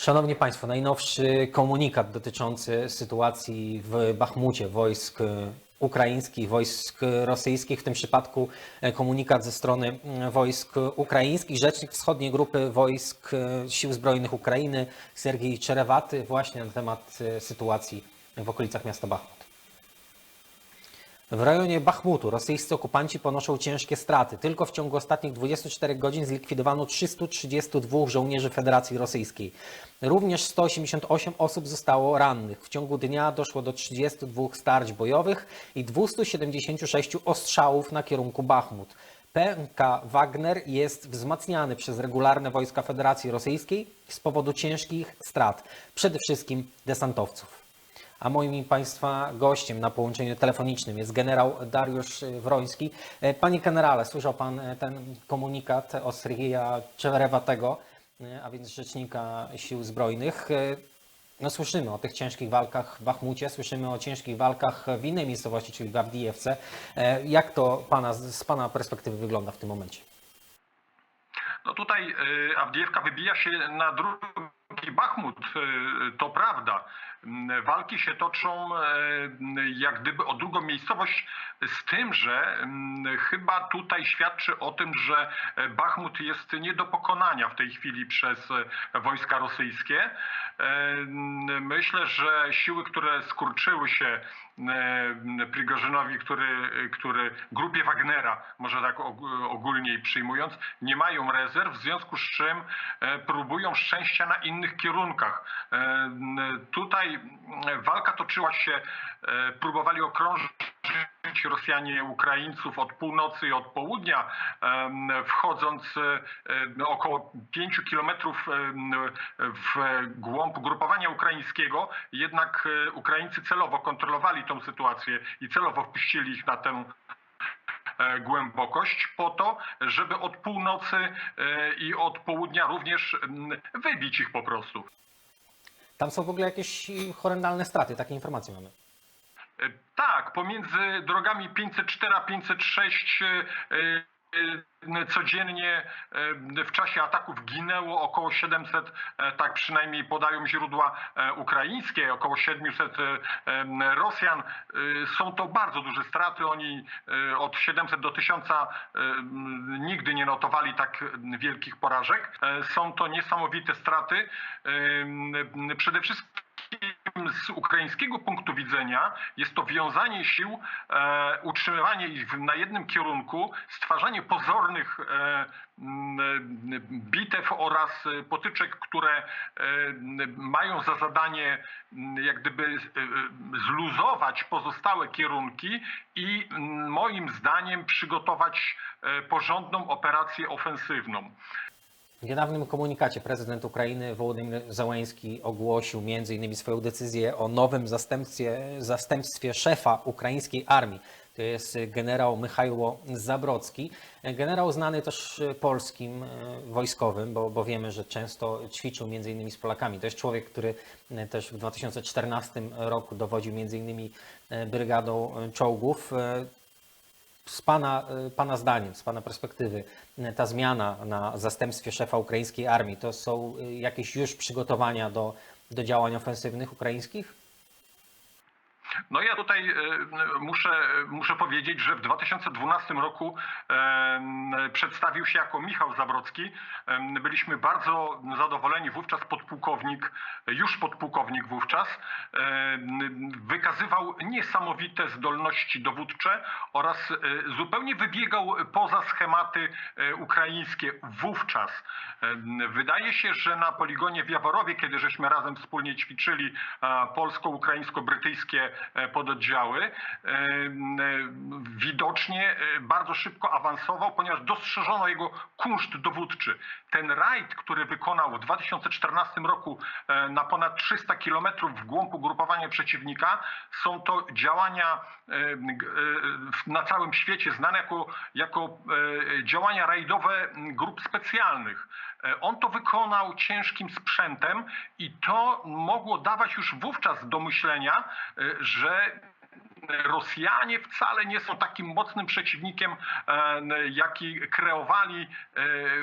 Szanowni Państwo, najnowszy komunikat dotyczący sytuacji w Bachmucie wojsk ukraińskich, wojsk rosyjskich, w tym przypadku komunikat ze strony wojsk ukraińskich. Rzecznik Wschodniej Grupy Wojsk Sił Zbrojnych Ukrainy Sergiej Czerewaty właśnie na temat sytuacji w okolicach miasta Bachmut. W rejonie Bachmutu rosyjscy okupanci ponoszą ciężkie straty. Tylko w ciągu ostatnich 24 godzin zlikwidowano 332 żołnierzy Federacji Rosyjskiej. Również 188 osób zostało rannych. W ciągu dnia doszło do 32 starć bojowych i 276 ostrzałów na kierunku Bachmut. PMK Wagner jest wzmacniany przez regularne wojska Federacji Rosyjskiej z powodu ciężkich strat, przede wszystkim desantowców. A moim Państwa gościem na połączeniu telefonicznym jest generał Dariusz Wroński. Panie generale, słyszał Pan ten komunikat od Sergieja Czewerewatego, a więc rzecznika Sił Zbrojnych. No słyszymy o tych ciężkich walkach w Bachmucie, słyszymy o ciężkich walkach w innej miejscowości, czyli w Awdijewce. E, Jak to pana, z Pana perspektywy wygląda w tym momencie? No tutaj y, Awdijiewka wybija się na drugi Bachmut, y, to prawda. Mm, Walki się toczą y, jak gdyby o drugą miejscowość, z tym, że mm, chyba tutaj świadczy o tym, że Bachmut jest nie do pokonania w tej chwili przez e, wojska rosyjskie. E, mm, Myślę, że siły, które skurczyły się e, Prigorzynowi, który, który grupie Wagnera, może tak og- ogólniej przyjmując, nie mają rezerw, w związku z czym e, próbują szczęścia na innych kierunkach. E, Tutaj walka toczyła się, e, próbowali okrążyć Rosjanie Ukraińców od północy i od południa, wchodząc e, e, około 5 kilometrów w głąb grupowania ukraińskiego, jednak e, Ukraińcy celowo kontrolowali tą sytuację i celowo wpuścili ich na tę e, głębokość po to, żeby od północy i od południa również wybić ich po prostu. Tam są w ogóle jakieś horrendalne straty, takie informacje mamy. E, Tak, pomiędzy drogami 504 a 506 e, e, codziennie w czasie ataków ginęło około 700, e, tak przynajmniej podają źródła ukraińskie, około 700 e, em, Rosjan. Są to bardzo duże straty. Oni od 700 do 1000 e, m, nigdy nie notowali tak wielkich porażek. Są to niesamowite straty. Przede wszystkim z ukraińskiego punktu widzenia jest to wiązanie sił, e, utrzymywanie ich na jednym kierunku, stwarzanie pozornych e, e, bitew oraz e, potyczek, które e, mają za zadanie jak gdyby zluzować pozostałe kierunki i moim zdaniem przygotować porządną operację ofensywną. W niedawnym komunikacie prezydent Ukrainy Wołodymyr Załański ogłosił m.in. swoją decyzję o nowym zastępstwie, zastępstwie szefa ukraińskiej armii. To jest generał Michajło Zabrocki. Generał znany też polskim e, wojskowym, bo, bo wiemy, że często ćwiczył m.in. z Polakami. To jest człowiek, który e, też w 2014 roku dowodził m.in. e, brygadą czołgów. Z pana, y, pana zdaniem, z Pana perspektywy, y, ta zmiana na zastępstwie szefa ukraińskiej armii, to są y, jakieś już przygotowania do, do działań ofensywnych ukraińskich? No ja tutaj e, muszę, muszę powiedzieć, że w 2012 roku przedstawił się jako Michał Zabrocki. Byliśmy bardzo zadowoleni. Wówczas podpułkownik, już podpułkownik wówczas, wykazywał niesamowite zdolności dowódcze oraz e, zupełnie wybiegał poza schematy e, ukraińskie wówczas. Wydaje się, że na poligonie w Jaworowie, kiedy żeśmy razem wspólnie ćwiczyli polsko-ukraińsko-brytyjskie pododdziały, e, m, e, widocznie e, bardzo szybko awansował, ponieważ dostrzeżono jego kunszt dowódczy. Ten rajd, który wykonał w 2014 roku e, na ponad 300 kilometrów w głąb ugrupowania przeciwnika, są to działania e, e, na całym świecie znane jako, jako działania rajdowe grup specjalnych. On to wykonał ciężkim sprzętem i to mogło dawać już wówczas do myślenia, że Rosjanie wcale nie są takim mocnym przeciwnikiem, e, jaki kreowali e,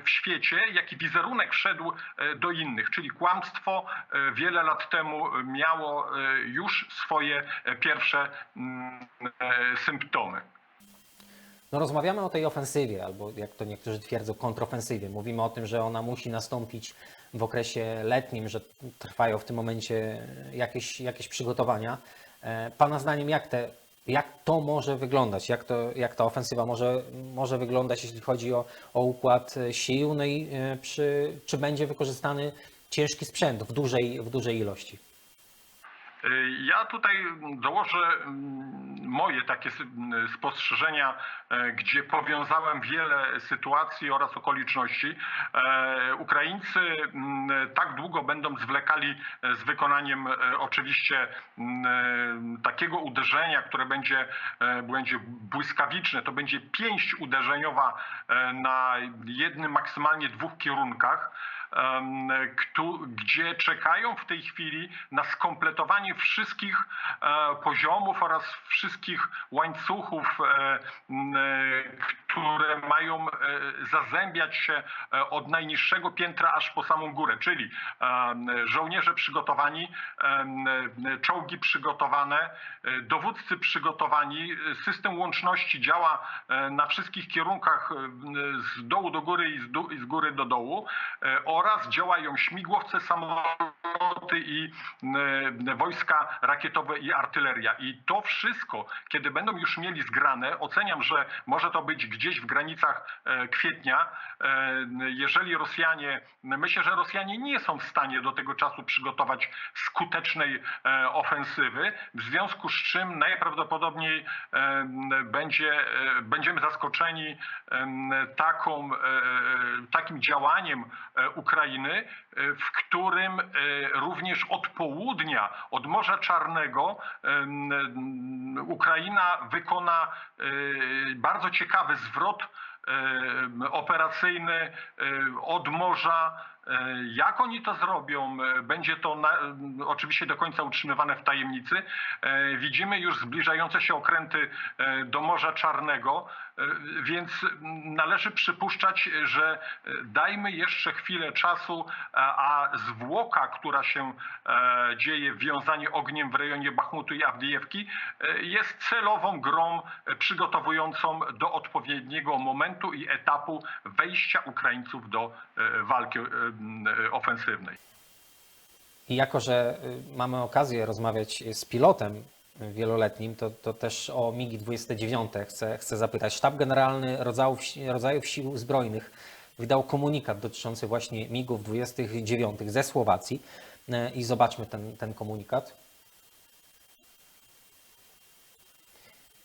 w świecie, jaki wizerunek wszedł e, do innych, czyli kłamstwo wiele lat temu miało już swoje pierwsze symptomy. No rozmawiamy o tej ofensywie, albo jak to niektórzy twierdzą, kontrofensywie. Mówimy o tym, że ona musi nastąpić w okresie letnim, że trwają w tym momencie jakieś, jakieś przygotowania. E, Pana zdaniem, jak, te, jak to może wyglądać? Jak, to, jak ta ofensywa może, może wyglądać, jeśli chodzi o, o układ sił? No i e, przy, czy będzie wykorzystany ciężki sprzęt w dużej, w dużej ilości? Ja tutaj dołożę mm, moje takie sy- m, spostrzeżenia, e, gdzie powiązałem wiele sytuacji oraz okoliczności. E, Ukraińcy m, tak długo będą zwlekali e, z wykonaniem oczywiście takiego uderzenia, które będzie, będzie błyskawiczne. To będzie pięść uderzeniowa na jednym, maksymalnie dwóch kierunkach gdzie czekają w tej chwili na skompletowanie wszystkich e, poziomów oraz wszystkich łańcuchów, e, e, które mają e, zazębiać się e, od najniższego piętra aż po samą górę, czyli żołnierze przygotowani, czołgi przygotowane, e, dowódcy przygotowani, system łączności działa na wszystkich kierunkach z dołu do góry i z, góry do dołu oraz działają śmigłowce, samoloty i wojska rakietowe i artyleria. I to wszystko, kiedy będą już mieli zgrane, oceniam, że może to być gdzieś w granicach e, kwietnia, e, jeżeli Rosjanie, myślę, że Rosjanie nie są w stanie do tego czasu przygotować skutecznej e, ofensywy, w związku z czym najprawdopodobniej będzie, będziemy zaskoczeni taką, takim działaniem Ukrainy, w którym również od południa, od Morza Czarnego Ukraina wykona bardzo ciekawy zwrot em, operacyjny od morza. E, Jak oni to zrobią? E, Będzie to na, oczywiście do końca utrzymywane w tajemnicy. E, Widzimy już zbliżające się okręty e, do Morza Czarnego, e, więc należy przypuszczać, że e, dajmy jeszcze chwilę czasu, a, zwłoka, która się e, dzieje, wiązanie ogniem w rejonie Bachmutu i Awdijewki, e, jest celową grą e, przygotowującą do odpowiedniego momentu i etapu wejścia Ukraińców do e, walki e, e, ofensywnej. I jako, że y, mamy okazję rozmawiać z pilotem y, wieloletnim, to, to też o MiG-29 chcę, chcę zapytać. Sztab Generalny rodzajów, rodzajów Sił Zbrojnych wydał komunikat dotyczący właśnie MiG-ów 29 ze Słowacji Y, i zobaczmy ten, ten komunikat.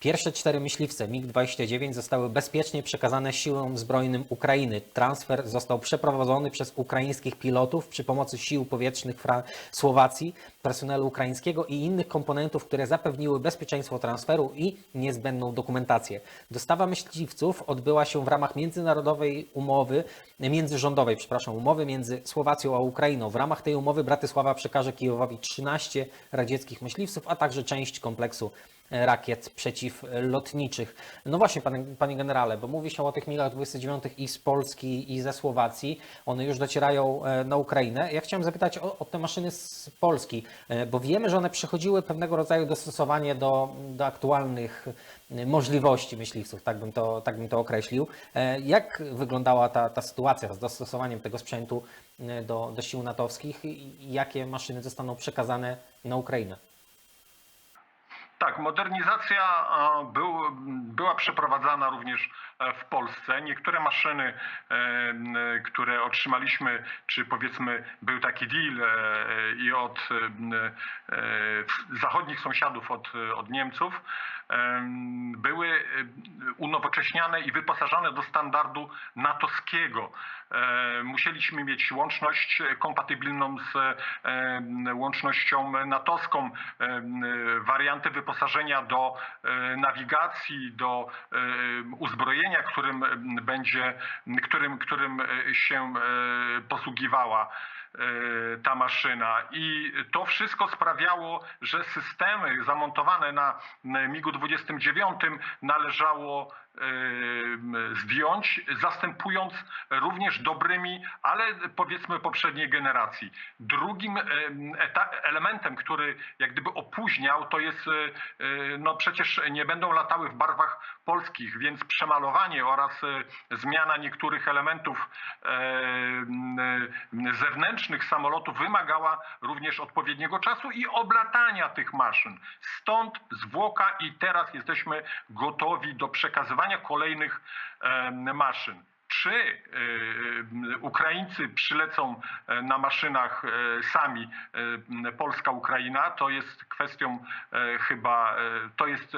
Pierwsze cztery myśliwce MiG-29 zostały bezpiecznie przekazane siłom zbrojnym Ukrainy. Transfer został przeprowadzony przez ukraińskich pilotów przy pomocy sił powietrznych Fra- Słowacji, personelu ukraińskiego i innych komponentów, które zapewniły bezpieczeństwo transferu i niezbędną dokumentację. Dostawa myśliwców odbyła się w ramach międzynarodowej umowy, międzyrządowej, przepraszam, umowy między Słowacją a Ukrainą. W ramach tej umowy Bratysława przekaże Kijowowi 13 radzieckich myśliwców, a także część kompleksu rakiet przeciwlotniczych. No właśnie, panie, panie generale, bo mówi się o tych MiG 29 i z Polski, i ze Słowacji. One już docierają e, na Ukrainę. Ja chciałem zapytać o, o te maszyny z Polski, e, bo wiemy, że one przechodziły pewnego rodzaju dostosowanie do, do aktualnych e, możliwości myśliwców, tak bym to, tak bym to określił. E, Jak wyglądała ta, ta sytuacja z dostosowaniem tego sprzętu e, do, do sił natowskich i jakie maszyny zostaną przekazane na Ukrainę? Tak, modernizacja e, był, była przeprowadzana również e, w Polsce. Niektóre maszyny, e, które otrzymaliśmy, czy powiedzmy był taki deal e, i od e, zachodnich sąsiadów, od, od Niemców, em, były e, unowocześniane i wyposażane do standardu natowskiego. E, Musieliśmy mieć łączność kompatybilną z e, łącznością natowską, e, warianty wyposażenia do e, nawigacji, do e, uzbrojenia uzbrojenia, którym m, będzie, którym, którym e, się e, posługiwała. e, ta maszyna. I to wszystko sprawiało, że systemy zamontowane na MiG-29 należało e, zdjąć, zastępując również dobrymi, ale powiedzmy poprzedniej generacji. Drugim eta- elementem, który jak gdyby opóźniał, to jest, no przecież nie będą latały w barwach polskich, więc przemalowanie oraz zmiana niektórych elementów e, m, zewnętrznych samolotu wymagała również odpowiedniego czasu i oblatania tych maszyn. Stąd zwłoka i teraz jesteśmy gotowi do przekazywania kolejnych maszyn. Czy y, y, Ukraińcy przylecą e, na maszynach e, sami, e, Polska-Ukraina, to jest kwestią chyba, to jest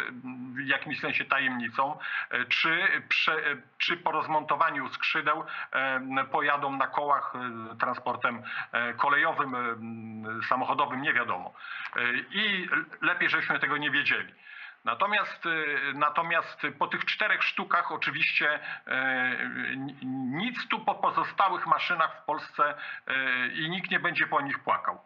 w jakimś sensie tajemnicą. Czy, po rozmontowaniu skrzydeł pojadą na kołach transportem kolejowym, samochodowym, nie wiadomo. I lepiej, żeśmy tego nie wiedzieli. Natomiast, y, natomiast po tych czterech sztukach oczywiście e, nic tu po pozostałych maszynach w Polsce e, i nikt nie będzie po nich płakał.